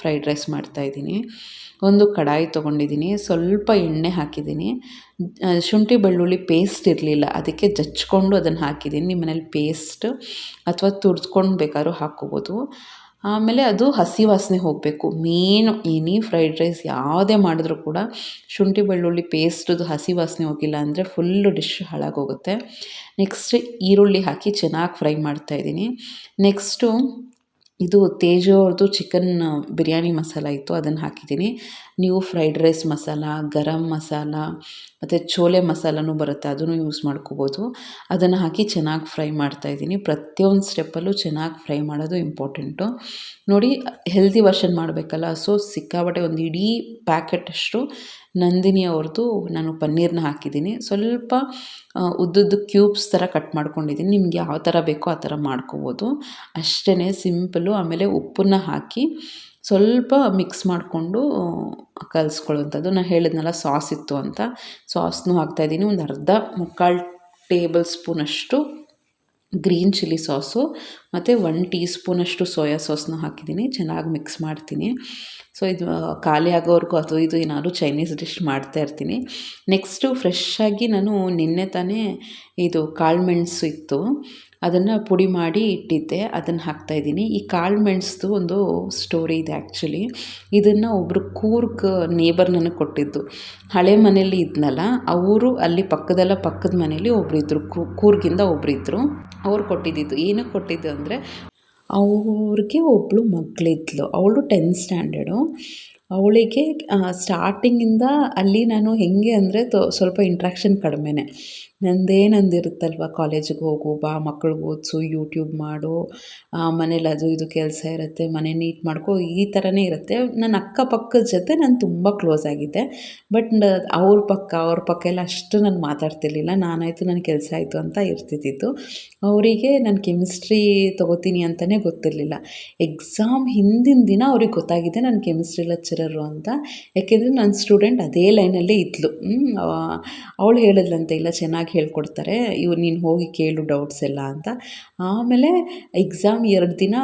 ಫ್ರೈಡ್ ರೈಸ್ ಮಾಡ್ತಾಯಿದ್ದೀನಿ ಒಂದು ಕಡಾಯಿ ತೊಗೊಂಡಿದ್ದೀನಿ. ಸ್ವಲ್ಪ ಎಣ್ಣೆ ಹಾಕಿದ್ದೀನಿ. ಶುಂಠಿ ಬೆಳ್ಳುಳ್ಳಿ ಪೇಸ್ಟ್ ಇರಲಿಲ್ಲ. ಅದಕ್ಕೆ ಜಚ್ಕೊಂಡು ಅದನ್ನು ಹಾಕಿದ್ದೀನಿ. ನಿಮ್ಮ ಮನೇಲಿ ಪೇಸ್ಟ್ ಅಥವಾ ತುರ್ದ್ಕೊಂಡು ಬೇಕಾದ್ರೂ ಹಾಕ್ಕೋಬೋದು. ಆಮೇಲೆ ಅದು ಹಸಿ ವಾಸನೆ ಹೋಗಬೇಕು. ಮೇನು ಎನಿ ಫ್ರೈಡ್ ರೈಸ್ ಯಾವುದೇ ಮಾಡಿದ್ರೂ ಕೂಡ ಶುಂಠಿ ಬೆಳ್ಳುಳ್ಳಿ ಪೇಸ್ಟ್ದು ಹಸಿ ವಾಸನೆ ಹೋಗಿಲ್ಲ ಅಂದರೆ ಫುಲ್ಲು ಡಿಶ್ ಹಾಳಾಗೋಗುತ್ತೆ. ನೆಕ್ಸ್ಟ್ ಈರುಳ್ಳಿ ಹಾಕಿ ಚೆನ್ನಾಗಿ ಫ್ರೈ ಮಾಡ್ತಾಯಿದ್ದೀನಿ ನೆಕ್ಸ್ಟು ಇದು ತೇಜು ಅವ್ರದ್ದು ಚಿಕನ್ ಬಿರಿಯಾನಿ ಮಸಾಲ ಇತ್ತು, ಅದನ್ನು ಹಾಕಿದ್ದೀನಿ. ನೀವು ಫ್ರೈಡ್ ರೈಸ್ ಮಸಾಲ, ಗರಂ ಮಸಾಲ, ಮತ್ತು ಚೋಲೆ ಮಸಾಲನೂ ಬರುತ್ತೆ, ಅದನ್ನು ಯೂಸ್ ಮಾಡ್ಕೋಬೋದು. ಅದನ್ನು ಹಾಕಿ ಚೆನ್ನಾಗಿ ಫ್ರೈ ಮಾಡ್ತಾಯಿದ್ದೀನಿ ಪ್ರತಿಯೊಂದು ಸ್ಟೆಪ್ಪಲ್ಲೂ ಚೆನ್ನಾಗಿ ಫ್ರೈ ಮಾಡೋದು ಇಂಪಾರ್ಟೆಂಟು ನೋಡಿ ಹೆಲ್ದಿ ವರ್ಷನ್ ಮಾಡಬೇಕಲ್ಲ ಸೊ ಸಿಕ್ಕಾಬಟ್ಟೆ ಒಂದು ಇಡೀ ಪ್ಯಾಕೆಟಷ್ಟು ನಂದಿನಿ ಅವ್ರದ್ದು ನಾನು ಪನ್ನೀರನ್ನ ಹಾಕಿದ್ದೀನಿ. ಸ್ವಲ್ಪ ಉದ್ದುದ್ದು ಕ್ಯೂಬ್ಸ್ ಥರ ಕಟ್ ಮಾಡ್ಕೊಂಡಿದ್ದೀನಿ. ನಿಮ್ಗೆ ಯಾವ ಥರ ಬೇಕೋ ಆ ಥರ ಮಾಡ್ಕೋಬೋದು. ಅಷ್ಟೇ ಸಿಂಪಲ್ಲು. ಆಮೇಲೆ ಉಪ್ಪನ್ನ ಹಾಕಿ ಸ್ವಲ್ಪ ಮಿಕ್ಸ್ ಮಾಡಿಕೊಂಡು ಕಲಿಸ್ಕೊಳ್ಳುವಂಥದ್ದು. ನಾನು ಹೇಳಿದ್ನಲ್ಲ ಸಾಸ್ ಇತ್ತು ಅಂತ. ಸಾಸ್ನೂ ಹಾಕ್ತಾಯಿದ್ದೀನಿ ಒಂದು ಅರ್ಧ ಮುಕ್ಕಾಲು ಟೇಬಲ್ ಸ್ಪೂನಷ್ಟು ಗ್ರೀನ್ ಚಿಲ್ಲಿ ಸಾಸು ಮತ್ತು ಒನ್ ಟೀ ಸ್ಪೂನಷ್ಟು ಸೋಯಾ ಸಾಸ್ನ ಹಾಕಿದ್ದೀನಿ, ಚೆನ್ನಾಗಿ ಮಿಕ್ಸ್ ಮಾಡ್ತೀನಿ. ಸೊ ಇದು ಖಾಲಿ ಆಗೋವರೆಗೂ ಅದು ಇದು ಏನಾದರೂ ಚೈನೀಸ್ ಡಿಶ್ ಮಾಡ್ತಾ ಇರ್ತೀನಿ. ನೆಕ್ಸ್ಟು ಫ್ರೆಶ್ಶಾಗಿ ನಾನು ನಿನ್ನೆ ತಾನೇ ಇದು ಕಾಳು ಮೆಣಸು ಇತ್ತು. ಅದನ್ನು ಪುಡಿ ಮಾಡಿ ಇಟ್ಟಿದ್ದೆ, ಅದನ್ನು ಹಾಕ್ತಾಯಿದ್ದೀನಿ ಈ ಕಾಳು ಮೆಣಸ್ದು ಒಂದು ಸ್ಟೋರಿ ಇದೆ ಆ್ಯಕ್ಚುಲಿ ಇದನ್ನು ಒಬ್ಬರು ಕೂರ್ಗ್ ನೇಬರ್ ನನಗೆ ಕೊಟ್ಟಿದ್ದು. ಹಳೆ ಮನೇಲಿ ಇದ್ನಲ್ಲ, ಅವರು ಅಲ್ಲಿ ಪಕ್ಕದಲ್ಲ ಪಕ್ಕದ ಮನೇಲಿ ಒಬ್ರು ಇದ್ದರು ಕೂರ್ಗಿಂದ ಒಬ್ರು ಇದ್ದರು ಅವ್ರು ಕೊಟ್ಟಿದ್ದಿದ್ದು. ಏನಕ್ಕೆ ಕೊಟ್ಟಿದ್ದು ಅಂದರೆ, ಅವ್ರಿಗೆ ಒಬ್ಬಳು ಮಗಳಿದ್ಲು. ಅವಳು ಟೆಂತ್ ಸ್ಟ್ಯಾಂಡರ್ಡು ಅವಳಿಗೆ ಸ್ಟಾರ್ಟಿಂಗಿಂದ ಅಲ್ಲಿ ನಾನು ಹೇಗೆ ಅಂದರೆ ತೊ, ಸ್ವಲ್ಪ ಇಂಟ್ರಾಕ್ಷನ್ ಕಡಿಮೆನೇ. ನಂದೇ ನಂದಿರುತ್ತಲ್ವ ಕಾಲೇಜಿಗೆ ಹೋಗು, ಬಾ ಮಕ್ಳಿಗೆ ಓದಿಸು ಯೂಟ್ಯೂಬ್ ಮಾಡು ಮನೇಲಿ ಅದು ಇದು ಕೆಲಸ ಇರುತ್ತೆ, ಮನೆ ನೀಟ್ ಮಾಡ್ಕೋ, ಈ ಥರನೇ ಇರುತ್ತೆ. ನನ್ನ ಅಕ್ಕಪಕ್ಕದ ಜೊತೆ ನಾನು ತುಂಬ ಕ್ಲೋಸ್ ಆಗಿದ್ದೆ. ಬಟ್ ಅವ್ರ ಪಕ್ಕ ಅವ್ರ ಪಕ್ಕ ಎಲ್ಲ ಅಷ್ಟು ನಾನು ಮಾತಾಡ್ತಿರ್ಲಿಲ್ಲ. ನಾನಾಯಿತು ನನ್ನ ಕೆಲಸ ಆಯಿತು ಅಂತ ಇರ್ತಿದ್ದಿತ್ತು ಅವರಿಗೆ ನಾನು ಕೆಮಿಸ್ಟ್ರಿ ತೊಗೋತೀನಿ ಅಂತಲೇ ಗೊತ್ತಿರಲಿಲ್ಲ. ಎಕ್ಸಾಮ್ ಹಿಂದಿನ ದಿನ ಅವ್ರಿಗೆ ಗೊತ್ತಾಗಿದೆ ನಾನು ಕೆಮಿಸ್ಟ್ರಿ ಲೆಕ್ಚರರು ಅಂತ. ಯಾಕೆಂದರೆ ನನ್ನ ಸ್ಟೂಡೆಂಟ್ ಅದೇ ಲೈನಲ್ಲೇ ಇದ್ಲು. ಅವಳು ಹೇಳಿದ್ಲಂತೆ, ಇಲ್ಲ, ಚೆನ್ನಾಗಿ ಹೇಳ್ಕೊಡ್ತಾರೆ, ಇವ್ರು ನೀನು ಹೋಗಿ ಕೇಳು ಡೌಟ್ಸ್ ಎಲ್ಲ ಅಂತ. ಆಮೇಲೆ ಎಕ್ಸಾಮ್ ಎರಡು ದಿನ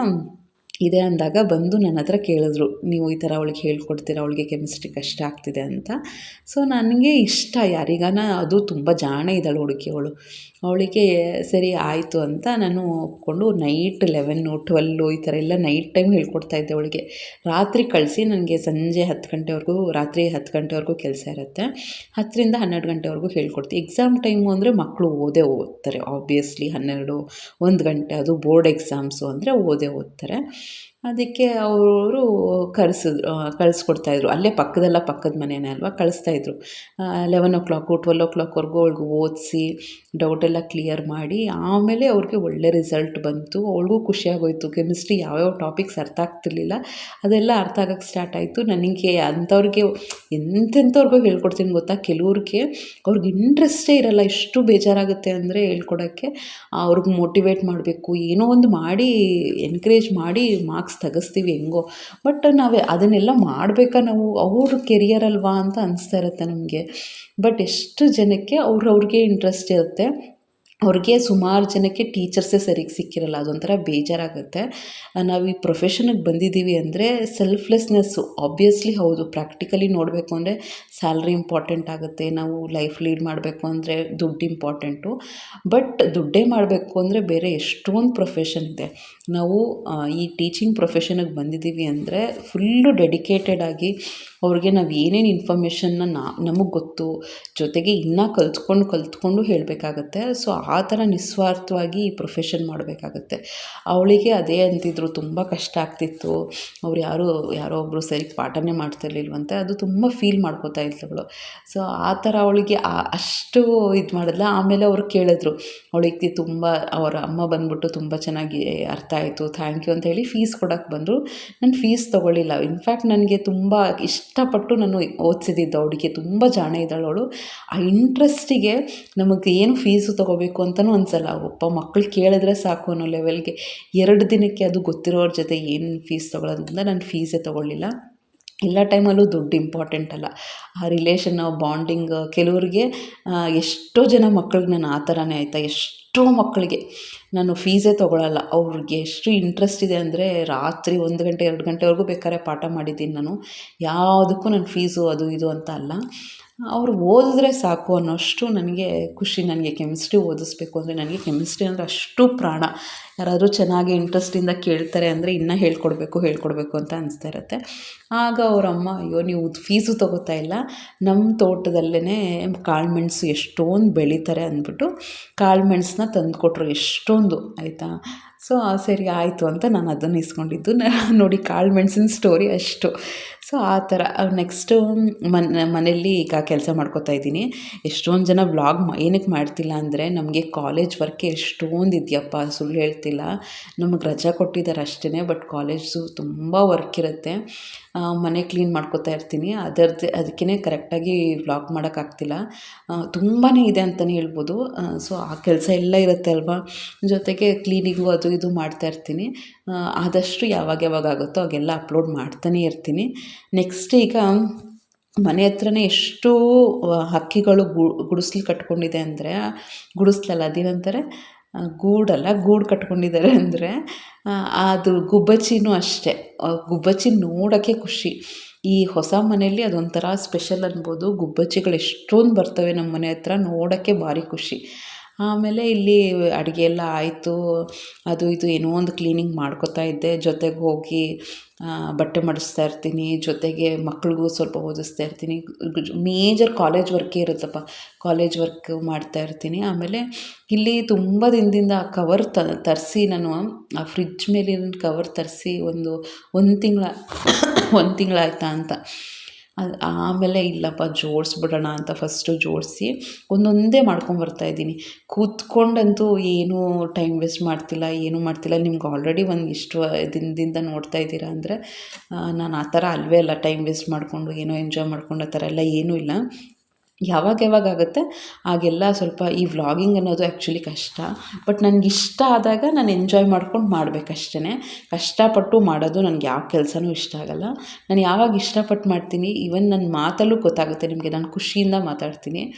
ಇದೆ ಅಂದಾಗ ಬಂದು ನನ್ನ ಹತ್ರ ಕೇಳಿದ್ರು, ನೀವು ಈ ಥರ ಅವಳಿಗೆ ಹೇಳ್ಕೊಡ್ತೀರಾ, ಅವಳಿಗೆ ಕೆಮಿಸ್ಟ್ರಿ ಕಷ್ಟ ಆಗ್ತಿದೆ ಅಂತ. ಸೊ ನನಗೆ ಇಷ್ಟ ಯಾರಿಗಾನ ಅದು ತುಂಬ ಜಾಣ ಇದ್ದಾಳೆ ಹುಡುಗಿ ಅವಳು ಅವಳಿಗೆ ಸರಿ ಆಯಿತು ಅಂತ ನಾನು ಒಪ್ಕೊಂಡು ನೈಟ್ ಲೆವೆನ್ನು ಟ್ವೆಲ್ಲು ಈ ಥರ ಎಲ್ಲ ನೈಟ್ ಟೈಮ್ ಹೇಳ್ಕೊಡ್ತಾಯಿದ್ದೆ ಅವಳಿಗೆ. ರಾತ್ರಿ ಕಳಿಸಿ ನನಗೆ ಸಂಜೆ ಹತ್ತು ಗಂಟೆವರೆಗೂ, ರಾತ್ರಿ ಹತ್ತು ಗಂಟೆವರೆಗೂ ಕೆಲಸ ಇರುತ್ತೆ. ಹತ್ತರಿಂದ ಹನ್ನೆರಡು ಗಂಟೆವರೆಗೂ ಹೇಳ್ಕೊಡ್ತೀನಿ ಎಕ್ಸಾಮ್ ಟೈಮು ಅಂದರೆ ಮಕ್ಕಳು ಓದೇ ಓದ್ತಾರೆ ಆಬ್ವಿಯಸ್ಲಿ ಹನ್ನೆರಡು, ಒಂದು ಗಂಟೆ ಅದು ಬೋರ್ಡ್ ಎಕ್ಸಾಮ್ಸು ಅಂದರೆ ಓದೇ ಓದ್ತಾರೆ. ಅದಕ್ಕೆ ಅವರು ಕರೆಸಿದ್ರು ಕಳಿಸ್ಕೊಡ್ತಾಯಿದ್ರು ಅಲ್ಲೇ ಪಕ್ಕದಲ್ಲ ಪಕ್ಕದ ಮನೆಯೇ ಅಲ್ವಾ? ಕಳಿಸ್ತಾಯಿದ್ರು ಲೆವೆನ್ ಓ ಕ್ಲಾಕು ಟ್ವೆಲ್ ಓ ಕ್ಲಾಕ್ವರೆಗೂ ಅವ್ಳಿಗೆ ಓದಿಸಿ ಡೌಟೆಲ್ಲ ಕ್ಲಿಯರ್ ಮಾಡಿ, ಆಮೇಲೆ ಅವ್ರಿಗೆ ಒಳ್ಳೆ ರಿಸಲ್ಟ್ ಬಂತು. ಅವ್ಳಿಗೂ ಖುಷಿಯಾಗೋಯಿತು ಕೆಮಿಸ್ಟ್ರಿ ಯಾವ್ಯಾವ ಟಾಪಿಕ್ಸ್ ಅರ್ಥ ಆಗ್ತಿರ್ಲಿಲ್ಲ. ಅದೆಲ್ಲ ಅರ್ಥ ಆಗೋಕ್ಕೆ ಸ್ಟಾರ್ಟ್ ಆಯಿತು. ನನಗೆ ಅಂಥವ್ರಿಗೆ ಎಂಥೆಂಥವ್ರಿಗೂ ಹೇಳ್ಕೊಡ್ತೀನಿ ಗೊತ್ತಾ? ಕೆಲವ್ರಿಗೆ ಅವ್ರಿಗೆ ಇಂಟ್ರೆಸ್ಟೇ ಇರಲ್ಲ. ಎಷ್ಟು ಬೇಜಾರಾಗುತ್ತೆ ಅಂದರೆ ಹೇಳ್ಕೊಡೋಕ್ಕೆ. ಅವ್ರಿಗೆ ಮೋಟಿವೇಟ್ ಮಾಡಬೇಕು. ಏನೋ ಒಂದು ಮಾಡಿ ಎನ್ಕರೇಜ್ ಮಾಡಿ ಮಾರ್ಕ್ಸ್ ತೆಗೆಸ್ತೀವಿ ಹೆಂಗೋ. ಬಟ್ ನಾವೇ ಅದನ್ನೆಲ್ಲ ಮಾಡಬೇಕಾ ನಾವು? ಅವ್ರ ಕೆರಿಯರ್ ಅಲ್ವಾ ಅಂತ ಅನಿಸ್ತಾ ಇರುತ್ತೆ ನಮಗೆ. ಬಟ್ ಎಷ್ಟು ಜನಕ್ಕೆ ಅವ್ರು ಅವ್ರಿಗೆ ಇಂಟ್ರೆಸ್ಟ್ ಇರುತ್ತೆ. ಅವ್ರಿಗೆ ಸುಮಾರು ಜನಕ್ಕೆ ಟೀಚರ್ಸೇ ಸರಿಗೆ ಸಿಕ್ಕಿರಲ್ಲ. ಅದೊಂಥರ ಬೇಜಾರಾಗುತ್ತೆ. ನಾವು ಈ ಪ್ರೊಫೆಷನಿಗೆ ಬಂದಿದ್ದೀವಿ ಅಂದರೆ ಸೆಲ್ಫ್ಲೆಸ್ನೆಸ್ಸು ಆಬ್ವಿಯಸ್ಲಿ ಹೌದು. ಪ್ರಾಕ್ಟಿಕಲಿ ನೋಡಬೇಕು ಅಂದರೆ ಸ್ಯಾಲ್ರಿ ಇಂಪಾರ್ಟೆಂಟ್ ಆಗುತ್ತೆ. ನಾವು ಲೈಫ್ ಲೀಡ್ ಮಾಡಬೇಕು ಅಂದರೆ ದುಡ್ಡು ಇಂಪಾರ್ಟೆಂಟು ಬಟ್ ದುಡ್ಡೇ ಮಾಡಬೇಕು ಅಂದರೆ ಬೇರೆ ಎಷ್ಟೊಂದು ಪ್ರೊಫೆಷನ್ ಇದೆ. ನಾವು ಈ ಟೀಚಿಂಗ್ ಪ್ರೊಫೆಷನಿಗೆ ಬಂದಿದ್ದೀವಿ ಅಂದರೆ ಫುಲ್ಲು ಡೆಡಿಕೇಟೆಡ್ ಆಗಿ ಅವ್ರಿಗೆ ನಾವು ಏನೇನು ಇನ್ಫಾರ್ಮೇಷನ್ನ ನಮಗೆ ಗೊತ್ತು, ಜೊತೆಗೆ ಇನ್ನೂ ಕಲ್ತ್ಕೊಂಡು ಕಲ್ತ್ಕೊಂಡು ಹೇಳಬೇಕಾಗತ್ತೆ. ಸೊ ಆ ಥರ ನಿಸ್ವಾರ್ಥವಾಗಿ ಈ ಪ್ರೊಫೆಷನ್ ಮಾಡಬೇಕಾಗತ್ತೆ. ಅವಳಿಗೆ ಅದೇ ಅಂತಿದ್ರು, ತುಂಬ ಕಷ್ಟ ಆಗ್ತಿತ್ತು. ಅವ್ರು ಯಾರು, ಯಾರೋ ಒಬ್ಬರು ಸರಿ ಪಾಠನೇ ಮಾಡ್ತಿರ್ಲಿಲ್ವಂತೆ, ಅದು ತುಂಬ ಫೀಲ್ ಮಾಡ್ಕೋತಾ ಇದ್ಲು ಅವಳು. ಸೊ ಆ ಥರ ಅವಳಿಗೆ ಅಷ್ಟು ಇದು ಮಾಡಿದ್ಲ. ಆಮೇಲೆ ಅವ್ರು ಕೇಳಿದ್ರು, ಅವಳಿಗೆ ತುಂಬ, ಅವರ ಅಮ್ಮ ಬಂದ್ಬಿಟ್ಟು ತುಂಬ ಚೆನ್ನಾಗಿ ಅರ್ಥ ಆಯಿತು ಥ್ಯಾಂಕ್ ಯು ಅಂತ ಹೇಳಿ ಫೀಸ್ ಕೊಡೋಕ್ಕೆ ಬಂದರು. ನಾನು ಫೀಸ್ ತೊಗೊಳ್ಳಿಲ್ಲ. ಇನ್ಫ್ಯಾಕ್ಟ್ ನನಗೆ ತುಂಬ ಇಷ್ಟಪಟ್ಟು ನಾನು ಓದಿಸಿದ್ದು ಅವಳಿಗೆ ತುಂಬ ಜಾಣ ಇದ್ದಾಳು ಅವಳು. ಆ ಇಂಟ್ರೆಸ್ಟಿಗೆ ನಮಗೆ ಏನು ಫೀಸು ತೊಗೋಬೇಕು ಅಂತಲೂ ಅನ್ಸಲ್ಲ. ಒಬ್ಬ ಮಕ್ಕಳು ಕೇಳಿದ್ರೆ ಸಾಕು ಅನ್ನೋ ಲೆವೆಲ್ಗೆ ಎರಡು ದಿನಕ್ಕೆ ಅದು ಗೊತ್ತಿರೋರ ಜೊತೆ ಏನು ಫೀಸ್ ತೊಗೊಳೋದ್ರಿಂದ ನಾನು ಫೀಸೇ ತೊಗೊಳ್ಳಿಲ್ಲ. ಎಲ್ಲ ಟೈಮಲ್ಲೂ ದುಡ್ಡು ಇಂಪಾರ್ಟೆಂಟ್ ಅಲ್ಲ. ಆ ರಿಲೇಷನ್ನು ಬಾಂಡಿಂಗ್ ಕೆಲವ್ರಿಗೆ ಎಷ್ಟೋ ಜನ ಮಕ್ಳಿಗೆ ನಾನು ಆ ಥರನೇ ಆಯಿತಾ? ಎಷ್ಟೋ ಮಕ್ಕಳಿಗೆ ನಾನು ಫೀಸೇ ತೊಗೊಳಲ್ಲ. ಅವ್ರಿಗೆ ಎಷ್ಟು ಇಂಟ್ರೆಸ್ಟ್ ಇದೆ ಅಂದರೆ ರಾತ್ರಿ ಒಂದು ಗಂಟೆ, ಎರಡು ಗಂಟೆವರೆಗೂ ಬೇಕಾದ್ರೆ ಪಾಠ ಮಾಡಿದ್ದೀನಿ ನಾನು. ಯಾವುದಕ್ಕೂ ನನ್ನ ಫೀಸು ಅದು ಇದು ಅಂತ ಅಲ್ಲ. ಅವ್ರು ಓದಿದ್ರೆ ಸಾಕು ಅನ್ನೋಷ್ಟು ನನಗೆ ಖುಷಿ. ನನಗೆ ಕೆಮಿಸ್ಟ್ರಿ ಓದಿಸ್ಬೇಕು ಅಂದರೆ ನನಗೆ ಕೆಮಿಸ್ಟ್ರಿ ಅಂದರೆ ಅಷ್ಟು ಪ್ರಾಣ. ಯಾರಾದರೂ ಚೆನ್ನಾಗಿ ಇಂಟ್ರೆಸ್ಟಿಂದ ಕೇಳ್ತಾರೆ ಅಂದರೆ ಇನ್ನೂ ಹೇಳ್ಕೊಡ್ಬೇಕು ಹೇಳ್ಕೊಡ್ಬೇಕು ಅಂತ ಅನಿಸ್ತಾ ಇರುತ್ತೆ. ಆಗ ಅವರಮ್ಮ ಅಯ್ಯೋ, ನೀವು ಫೀಸು ತೊಗೋತಾ ಇಲ್ಲ. ನಮ್ಮ ತೋಟದಲ್ಲೇ ಕಾಳುಮೆಣಸು ಎಷ್ಟೊಂದು ಬೆಳೀತಾರೆ ಅಂದ್ಬಿಟ್ಟು ಕಾಳುಮೆಣ್ಸನ್ನ ತಂದುಕೊಟ್ರು ಎಷ್ಟೊಂದು, ಆಯಿತಾ? ಸೊ ಸರಿ ಆಯಿತು ಅಂತ ನಾನು ಅದನ್ನು ಇಸ್ಕೊಂಡಿದ್ದು. ನೋಡಿ ಕಾಳು ಮೆಣಸಿನ ಸ್ಟೋರಿ ಅಷ್ಟು. ಸೊ, ಆ ಥರ ನೆಕ್ಸ್ಟು ಮನ್, ಮನೆಯಲ್ಲಿ ಈಗ ಕೆಲಸ ಮಾಡ್ಕೋತಾ ಇದ್ದೀನಿ. ಎಷ್ಟೊಂದು ಜನ ವ್ಲಾಗ್ ಏನಕ್ಕೆ ಮಾಡ್ತಿಲ್ಲ ಅಂದರೆ ನಮಗೆ ಕಾಲೇಜ್ ವರ್ಕ್ ಎಷ್ಟೊಂದು ಇದೆಯಪ್ಪ, ಸುಳ್ಳು ಹೇಳ್ತಿಲ್ಲ. ನಮಗೆ ರಜಾ ಕೊಟ್ಟಿದ್ದಾರೆ ಅಷ್ಟೇ ಬಟ್ ಕಾಲೇಜು ತುಂಬ ವರ್ಕ್ ಇರುತ್ತೆ. ಮನೆ ಕ್ಲೀನ್ ಮಾಡ್ಕೋತಾ ಇರ್ತೀನಿ. ಅದರದ್ದು ಅದಕ್ಕೇ ಕರೆಕ್ಟಾಗಿ ವ್ಲಾಗ್ ಮಾಡೋಕ್ಕಾಗ್ತಿಲ್ಲ ತುಂಬಾ ಇದೆ ಅಂತಲೇ ಹೇಳ್ಬೋದು. ಸೊ, ಆ ಕೆಲಸ ಎಲ್ಲ ಇರುತ್ತೆ ಅಲ್ವಾ? ಜೊತೆಗೆ ಕ್ಲೀನಿಂಗು ಅದು ಇದು ಮಾಡ್ತಾ ಇರ್ತೀನಿ. ಆದಷ್ಟು ಯಾವಾಗ ಯಾವಾಗ ಆಗುತ್ತೋ ಅವಾಗೆಲ್ಲ ಅಪ್ಲೋಡ್ ಮಾಡ್ತಾನೇ ಇರ್ತೀನಿ. ನೆಕ್ಸ್ಟ್ ಈಗ ಮನೆ ಹತ್ರನೇ ಎಷ್ಟು ಹಕ್ಕಿಗಳು ಗುಡಿಸ್ಲು ಕಟ್ಕೊಂಡಿದೆ ಅಂದರೆ, ಗುಡಿಸ್ಲಲ್ಲ ಅದೇನಂತಾರೆ? ಗೂಡಲ್ಲ, ಗೂಡು ಕಟ್ಕೊಂಡಿದ್ದಾರೆ ಅಂದರೆ ಅದು ಗುಬ್ಬಚ್ಚಿನೂ ಅಷ್ಟೇ. ಗುಬ್ಬಚ್ಚಿ ನೋಡೋಕ್ಕೆ ಖುಷಿ. ಈ ಹೊಸ ಮನೆಯಲ್ಲಿ ಅದೊಂಥರ ಸ್ಪೆಷಲ್ ಅನ್ಬೋದು. ಗುಬ್ಬಚ್ಚಿಗಳು ಎಷ್ಟೊಂದು ಬರ್ತವೆ ನಮ್ಮ ಮನೆ ಹತ್ರ ನೋಡೋಕ್ಕೆ ಭಾರಿ ಖುಷಿ. ಆಮೇಲೆ ಇಲ್ಲಿ ಅಡುಗೆ ಎಲ್ಲ ಆಯಿತು. ಅದು ಇದು ಏನೋ ಒಂದು ಕ್ಲೀನಿಂಗ್ ಮಾಡ್ಕೊತಾ ಇದ್ದೆ. ಜೊತೆಗೆ ಹೋಗಿ ಬಟ್ಟೆ ಮಡಿಸ್ತಾ ಇರ್ತೀನಿ. ಜೊತೆಗೆ ಮಕ್ಳಿಗೂ ಸ್ವಲ್ಪ ಓದಿಸ್ತಾ ಇರ್ತೀನಿ. ಮೇಜರ್ ಕಾಲೇಜ್ ವರ್ಕೇ ಇರುತ್ತಪ್ಪ. ಕಾಲೇಜ್ ವರ್ಕ್ ಮಾಡ್ತಾ ಇರ್ತೀನಿ. ಆಮೇಲೆ ಇಲ್ಲಿ ತುಂಬ ದಿನದಿಂದ ಆ ಕವರ್ ತರಿಸಿ ನಾನು, ಆ ಫ್ರಿಜ್ ಮೇಲಿನ ಕವರ್ ತರಿಸಿ ಒಂದು ಒಂದು ತಿಂಗಳ, [coughs] ಒಂದು ತಿಂಗಳಾಯ್ತಾ ಅಂತ. ಅದು ಆಮೇಲೆ ಇಲ್ಲಪ್ಪ ಜೋಡಿಸ್ಬಿಡೋಣ ಅಂತ ಫಸ್ಟು ಜೋಡಿಸಿ ಒಂದೊಂದೇ ಮಾಡ್ಕೊಂಬರ್ತಾಯಿದ್ದೀನಿ ಕೂತ್ಕೊಂಡಂತೂ ಏನೂ ಟೈಮ್ ವೇಸ್ಟ್ ಮಾಡ್ತಿಲ್ಲ, ಏನೂ ಮಾಡ್ತಿಲ್ಲ. ನಿಮ್ಗೆ ಆಲ್ರೆಡಿ ಒಂದು ಇಷ್ಟು ದಿನದಿಂದ ನೋಡ್ತಾ ಇದ್ದೀರಾ ಅಂದರೆ ನಾನು ಆ ಥರ ಅಲ್ವೇ ಅಲ್ಲ ಟೈಮ್ ವೇಸ್ಟ್ ಮಾಡಿಕೊಂಡು, ಏನೋ ಎಂಜಾಯ್ ಮಾಡ್ಕೊಂಡು ಆ ಥರ ಎಲ್ಲ ಏನೂ ಇಲ್ಲ. ಯಾವಾಗ ಯಾವಾಗ ಆಗುತ್ತೆ? ಆಗೆಲ್ಲ ಸ್ವಲ್ಪ ಈ ವ್ಲಾಗಿಂಗ್ ಅನ್ನೋದು ಆ್ಯಕ್ಚುಲಿ ಕಷ್ಟ. ಬಟ್ ನನಗೆ ಇಷ್ಟ ಆದಾಗ ನಾನು ಎಂಜಾಯ್ ಮಾಡ್ಕೊಂಡು ಮಾಡಬೇಕಷ್ಟೇ ಕಷ್ಟಪಟ್ಟು ಮಾಡೋದು ನನಗೆ ಯಾವ ಕೆಲಸನೂ ಇಷ್ಟ ಆಗಲ್ಲ. ನಾನು ಯಾವಾಗ ಇಷ್ಟಪಟ್ಟು ಮಾಡ್ತೀನಿ? ಈವನ್ ನನ್ನ ಮಾತಲ್ಲೂ ಗೊತ್ತಾಗುತ್ತೆ ನಿಮಗೆ. ನಾನು ಖುಷಿಯಿಂದ ಮಾತಾಡ್ತೀನಿ.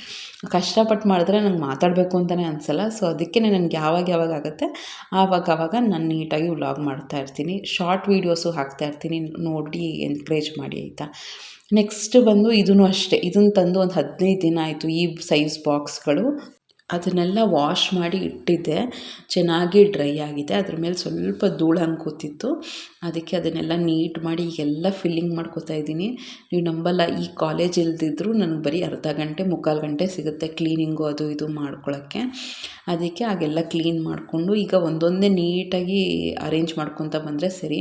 ಕಷ್ಟಪಟ್ಟು ಮಾಡಿದ್ರೆ ನಂಗೆ ಮಾತಾಡಬೇಕು ಅಂತಲೇ ಅನಿಸಲ್ಲ. ಸೊ ಅದಕ್ಕೆ ನನಗೆ ಯಾವಾಗ ಯಾವಾಗ ಆಗುತ್ತೆ? ಆವಾಗ ಆವಾಗ ನಾನು ನೀಟಾಗಿ ವ್ಲಾಗ್ ಮಾಡ್ತಾ ಇರ್ತೀನಿ. ಶಾರ್ಟ್ ವೀಡಿಯೋಸು ಹಾಕ್ತಾ ಇರ್ತೀನಿ. ನೋಡಿ ಎನ್ಕರೇಜ್ ಮಾಡಿ, ಆಯಿತಾ? ನೆಕ್ಸ್ಟ್ ಬಂದು ಇದೂ ಅಷ್ಟೇ. ಇದನ್ನ ತಂದು ಒಂದು ಹದಿನೈದು ದಿನ ಆಯಿತು ಈ ಸೈಜ್ ಬಾಕ್ಸ್ಗಳು ಅದನ್ನೆಲ್ಲ ವಾಶ್ ಮಾಡಿ ಇಟ್ಟಿದ್ದೆ. ಚೆನ್ನಾಗಿ ಡ್ರೈ ಆಗಿದೆ. ಅದ್ರ ಮೇಲೆ ಸ್ವಲ್ಪ ಧೂಳು ಕೂತಿತ್ತು ಅದಕ್ಕೆ ಅದನ್ನೆಲ್ಲ ನೀಟ್ ಮಾಡಿ ಈಗೆಲ್ಲ ಫಿಲ್ಲಿಂಗ್ ಮಾಡ್ಕೋತಾ ಇದ್ದೀನಿ. ನೀವು ನಂಬಲ್ಲ, ಈ ಕಾಲೇಜ್ ಇಲ್ದಿದ್ರು ನನಗೆ ಬರೀ ಅರ್ಧ ಗಂಟೆ, ಮುಕ್ಕಾಲು ಗಂಟೆ ಸಿಗುತ್ತೆ ಕ್ಲೀನಿಂಗು ಅದು ಇದು ಮಾಡ್ಕೊಳ್ಳೋಕ್ಕೆ ಅದಕ್ಕೆ ಹಾಗೆಲ್ಲ ಕ್ಲೀನ್ ಮಾಡಿಕೊಂಡು ಈಗ ಒಂದೊಂದೇ ನೀಟಾಗಿ ಅರೇಂಜ್ ಮಾಡ್ಕೊತ ಬಂದರೆ ಸರಿ.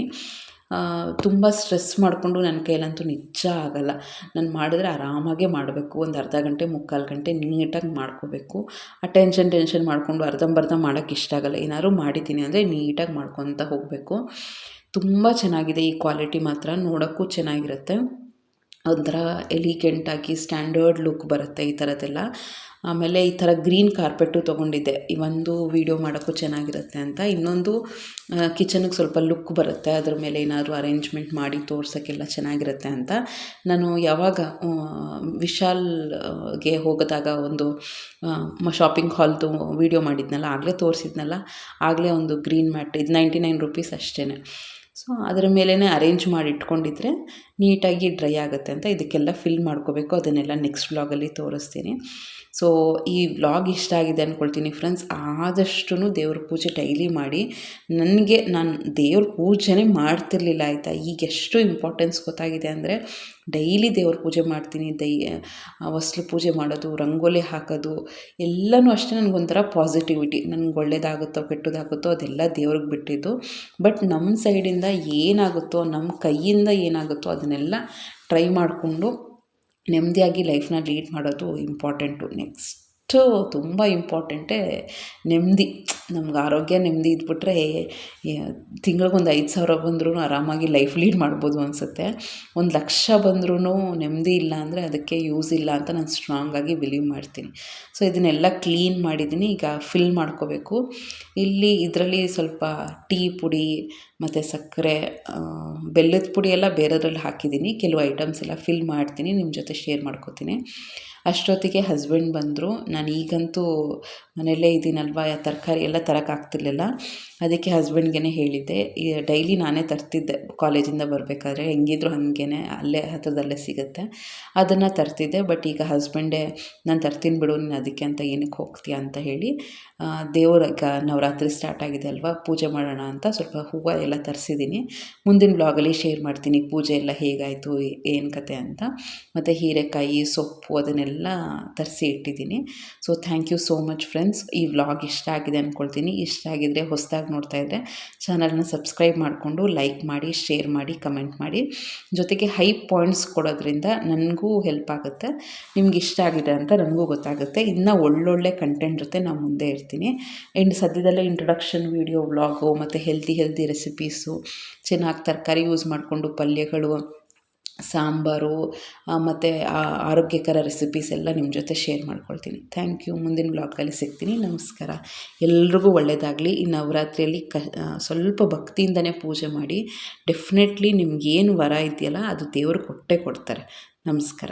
ತುಂಬ ಸ್ಟ್ರೆಸ್ ಮಾಡಿಕೊಂಡು ನನ್ನ ಕೈಲಂತೂ ನಿಜ ಆಗೋಲ್ಲ. ನಾನು ಮಾಡಿದ್ರೆ ಆರಾಮಾಗೆ ಮಾಡಬೇಕು. ಒಂದು ಅರ್ಧ ಗಂಟೆ, ಮುಕ್ಕಾಲು ಗಂಟೆ ನೀಟಾಗಿ ಮಾಡ್ಕೋಬೇಕು. ಆ ಟೆನ್ಷನ್ ಟೆನ್ಷನ್ ಮಾಡಿಕೊಂಡು ಅರ್ಧಂಬರ್ಧ ಮಾಡೋಕ್ಕೆ ಇಷ್ಟ ಆಗೋಲ್ಲ. ಏನಾದರೂ ಮಾಡಿದ್ದೀನಿ ಅಂದರೆ ನೀಟಾಗಿ ಮಾಡ್ಕೊತ ಹೋಗಬೇಕು. ತುಂಬ ಚೆನ್ನಾಗಿದೆ ಈ ಕ್ವಾಲಿಟಿ ಮಾತ್ರ. ನೋಡೋಕ್ಕೂ ಚೆನ್ನಾಗಿರುತ್ತೆ. ಒಂಥರ ಎಲಿಗೆಂಟಾಗಿ ಸ್ಟ್ಯಾಂಡರ್ಡ್ ಲುಕ್ ಬರುತ್ತೆ ಈ ಥರದ್ದೆಲ್ಲ. ಆಮೇಲೆ ಈ ಥರ ಗ್ರೀನ್ ಕಾರ್ಪೆಟು ತೊಗೊಂಡಿದ್ದೆ. ಈ ಒಂದು ವೀಡಿಯೋ ಮಾಡೋಕ್ಕೂ ಚೆನ್ನಾಗಿರುತ್ತೆ ಅಂತ. ಇನ್ನೊಂದು ಕಿಚನಿಗೆ ಸ್ವಲ್ಪ ಲುಕ್ ಬರುತ್ತೆ. ಅದ್ರ ಮೇಲೆ ಏನಾದರೂ ಅರೇಂಜ್ಮೆಂಟ್ ಮಾಡಿ ತೋರ್ಸೋಕ್ಕೆಲ್ಲ ಚೆನ್ನಾಗಿರುತ್ತೆ ಅಂತ. ನಾನು ಯಾವಾಗ ವಿಶಾಲ್ಗೆ ಹೋಗಿದಾಗ ಒಂದು ಶಾಪಿಂಗ್ ಹಾಲ್ದು ವೀಡಿಯೋ ಮಾಡಿದ್ನಲ್ಲ, ಆಗಲೇ ತೋರಿಸಿದ್ನಲ್ಲ, ಆಗಲೇ ಒಂದು ಗ್ರೀನ್ ಮ್ಯಾಟ್ ಇದು ನೈಂಟಿ ನೈನ್ ರುಪೀಸ್ ಅಷ್ಟೇ ಸೊ ಅದರ ಮೇಲೇ ಅರೇಂಜ್ ಮಾಡಿ ಇಟ್ಕೊಂಡಿದ್ರೆ ನೀಟಾಗಿ ಡ್ರೈ ಆಗುತ್ತೆ ಅಂತ ಇದಕ್ಕೆಲ್ಲ ಫಿಲ್ ಮಾಡ್ಕೋಬೇಕು. ಅದನ್ನೆಲ್ಲ ನೆಕ್ಸ್ಟ್ ವ್ಲಾಗಲ್ಲಿ ತೋರಿಸ್ತೀನಿ. ಸೊ ಈ ವ್ಲಾಗ್ ಇಷ್ಟ ಆಗಿದೆ ಅಂದ್ಕೊಳ್ತೀನಿ ಫ್ರೆಂಡ್ಸ್ ಆದಷ್ಟು ದೇವ್ರ ಪೂಜೆ ಡೈಲಿ ಮಾಡಿ. ನನಗೆ ನಾನು ದೇವ್ರ ಪೂಜೆನೇ ಮಾಡ್ತಿರ್ಲಿಲ್ಲ ಆಯಿತಾ? ಈಗ ಎಷ್ಟು ಇಂಪಾರ್ಟೆನ್ಸ್ ಗೊತ್ತಾಗಿದೆ ಅಂದರೆ ಡೈಲಿ ದೇವ್ರ ಪೂಜೆ ಮಾಡ್ತೀನಿ. ದೈ ಹೊಸ್ಲು ಪೂಜೆ ಮಾಡೋದು, ರಂಗೋಲಿ ಹಾಕೋದು, ಎಲ್ಲನೂ ಅಷ್ಟೇ ನನಗೊಂಥರ ಪಾಸಿಟಿವಿಟಿ ನನಗೆ ಒಳ್ಳೇದಾಗುತ್ತೋ, ಕೆಟ್ಟದಾಗುತ್ತೋ ಅದೆಲ್ಲ ದೇವ್ರಿಗೆ ಬಿಟ್ಟಿದ್ದು. ಬಟ್ ನಮ್ಮ ಸೈಡಿಂದ ಏನಾಗುತ್ತೋ ನಮ್ಮ ಕೈಯಿಂದ ಏನಾಗುತ್ತೋ ಅದನ್ನೆಲ್ಲ ಟ್ರೈ ಮಾಡಿಕೊಂಡು ನೆಮ್ಮದಿಯಾಗಿ ಲೈಫ್ನ ಲೀಡ್ ಮಾಡೋದು ಇಂಪಾರ್ಟೆಂಟು ನೆಕ್ಸ್ಟು. ತುಂಬ ಇಂಪಾರ್ಟೆಂಟೇ ನೆಮ್ಮದಿ. ನಮ್ಗೆ ಆರೋಗ್ಯ ನೆಮ್ಮದಿ ಇದ್ಬಿಟ್ರೆ ತಿಂಗ್ಳಿಗೊಂದು ಐದು ಸಾವಿರ ಬಂದ್ರೂ ಆರಾಮಾಗಿ ಲೈಫ್ ಲೀಡ್ ಮಾಡ್ಬೋದು ಅನಿಸುತ್ತೆ. ಒಂದು ಲಕ್ಷ ಬಂದ್ರೂ ನೆಮ್ಮದಿ ಇಲ್ಲ ಅಂದರೆ ಅದಕ್ಕೆ ಯೂಸ್ ಇಲ್ಲ ಅಂತ ನಾನು ಸ್ಟ್ರಾಂಗಾಗಿ ಬಿಲೀವ್ ಮಾಡ್ತೀನಿ. ಸೊ ಇದನ್ನೆಲ್ಲ ಕ್ಲೀನ್ ಮಾಡಿದ್ದೀನಿ. ಈಗ ಫಿಲ್ ಮಾಡ್ಕೋಬೇಕು. ಇಲ್ಲಿ ಇದರಲ್ಲಿ ಸ್ವಲ್ಪ ಟೀ ಪುಡಿ ಮತ್ತು ಸಕ್ಕರೆ ಬೆಲ್ಲದ ಪುಡಿ ಎಲ್ಲ ಬೇರೆದ್ರಲ್ಲಿ ಹಾಕಿದ್ದೀನಿ. ಕೆಲವು ಐಟಮ್ಸ್ ಎಲ್ಲ ಫಿಲ್ ಮಾಡ್ತೀನಿ. ನಿಮ್ಮ ಜೊತೆ ಶೇರ್ ಮಾಡ್ಕೋತೀನಿ. ಅಷ್ಟೊತ್ತಿಗೆ ಹಸ್ಬೆಂಡ್ ಬಂದರು. ನಾನು ಈಗಂತೂ ಮನೆಯಲ್ಲೇ ಇದ್ದೀನಲ್ವ ತರಕಾರಿ ಎಲ್ಲ ತರೋಕ್ಕಾಗ್ತಿರ್ಲಿಲ್ಲ ಅದಕ್ಕೆ ಹಸ್ಬೆಂಡ್ಗೆ ಹೇಳಿದ್ದೆ. ಡೈಲಿ ನಾನೇ ತರ್ತಿದ್ದೆ. ಕಾಲೇಜಿಂದ ಬರಬೇಕಾದ್ರೆ ಹೆಂಗಿದ್ರು ಹಾಗೇ ಅಲ್ಲೇ ಹತ್ತಿರದಲ್ಲೇ ಸಿಗುತ್ತೆ. ಅದನ್ನು ತರ್ತಿದ್ದೆ. ಬಟ್ ಈಗ ಹಸ್ಬೆಂಡೇ, ನಾನು ತರ್ತೀನಿ ಬಿಡು, ನೀನು ಅದಕ್ಕೆ ಅಂತ ಏನಕ್ಕೆ ಹೋಗ್ತೀಯ? ಅಂತ ಹೇಳಿ ದೇವರ ಈಗ ನವರಾತ್ರಿ ಸ್ಟಾರ್ಟ್ ಆಗಿದೆ ಅಲ್ವಾ? ಪೂಜೆ ಮಾಡೋಣ ಅಂತ ಸ್ವಲ್ಪ ಹೂವು ಎಲ್ಲ ತರಿಸಿದ್ದೀನಿ. ಮುಂದಿನ ಬ್ಲಾಗಲ್ಲಿ ಶೇರ್ ಮಾಡ್ತೀನಿ ಪೂಜೆ ಎಲ್ಲ ಹೇಗಾಯಿತು, ಏನು ಕತೆ ಅಂತ. ಮತ್ತು ಹೀರೆಕಾಯಿ, ಸೊಪ್ಪು ಅದನ್ನೆಲ್ಲ ತರಿಸಿ ಇಟ್ಟಿದ್ದೀನಿ. So thank you so much friends ಈ ವ್ಲಾಗ್ ಇಷ್ಟ ಆಗಿದೆ ಅಂದ್ಕೊಳ್ತೀನಿ ಇಷ್ಟ ಆಗಿದ್ದರೆ ಹೊಸದಾಗಿ ನೋಡ್ತಾ ಇದ್ದರೆ ಚಾನಲ್ನ ಸಬ್ಸ್ಕ್ರೈಬ್ ಮಾಡಿಕೊಂಡು ಲೈಕ್ ಮಾಡಿ, ಶೇರ್ ಮಾಡಿ, ಕಮೆಂಟ್ ಮಾಡಿ. ಜೊತೆಗೆ ಹೈ ಪಾಯಿಂಟ್ಸ್ ಕೊಡೋದ್ರಿಂದ ನನಗೂ ಹೆಲ್ಪ್ ಆಗುತ್ತೆ. ನಿಮ್ಗೆ ಇಷ್ಟ ಆಗಿದೆ ಅಂತ ನನಗೂ ಗೊತ್ತಾಗುತ್ತೆ. ಇನ್ನು ಒಳ್ಳೊಳ್ಳೆ ಕಂಟೆಂಟ್ ಜೊತೆ ನಾನು ಮುಂದೆ ಇರ್ತೀನಿ. ಆ್ಯಂಡ್ ಸದ್ಯದಲ್ಲೇ ಇಂಟ್ರೊಡಕ್ಷನ್ ವೀಡಿಯೋ ವ್ಲಾಗು ಮತ್ತು ಹೆಲ್ದಿ ಹೆಲ್ದಿ ರೆಸಿಪೀಸು ಚೆನ್ನಾಗಿ ತರಕಾರಿ ಯೂಸ್ ಮಾಡಿಕೊಂಡು ಪಲ್ಯಗಳು ಸಾಂಬಾರು ಮತ್ತು ಆರೋಗ್ಯಕರ ರೆಸಿಪೀಸ್ ಎಲ್ಲ ನಿಮ್ಮ ಜೊತೆ ಶೇರ್ ಮಾಡ್ಕೊಳ್ತೀನಿ. ಥ್ಯಾಂಕ್ ಯು ಮುಂದಿನ ಬ್ಲಾಗಲ್ಲಿ ಸಿಗ್ತೀನಿ. ನಮಸ್ಕಾರ. ಎಲ್ರಿಗೂ ಒಳ್ಳೆಯದಾಗಲಿ ಈ ನವರಾತ್ರಿಯಲ್ಲಿ ಕ ಸ್ವಲ್ಪ ಭಕ್ತಿಯಿಂದನೇ ಪೂಜೆ ಮಾಡಿ ಡೆಫಿನೆಟ್ಲಿ ನಿಮ್ಗೇನು ವರ ಇದೆಯಲ್ಲ, ಅದು ದೇವರು ಕೊಟ್ಟೇ ಕೊಡ್ತಾರೆ. ನಮಸ್ಕಾರ.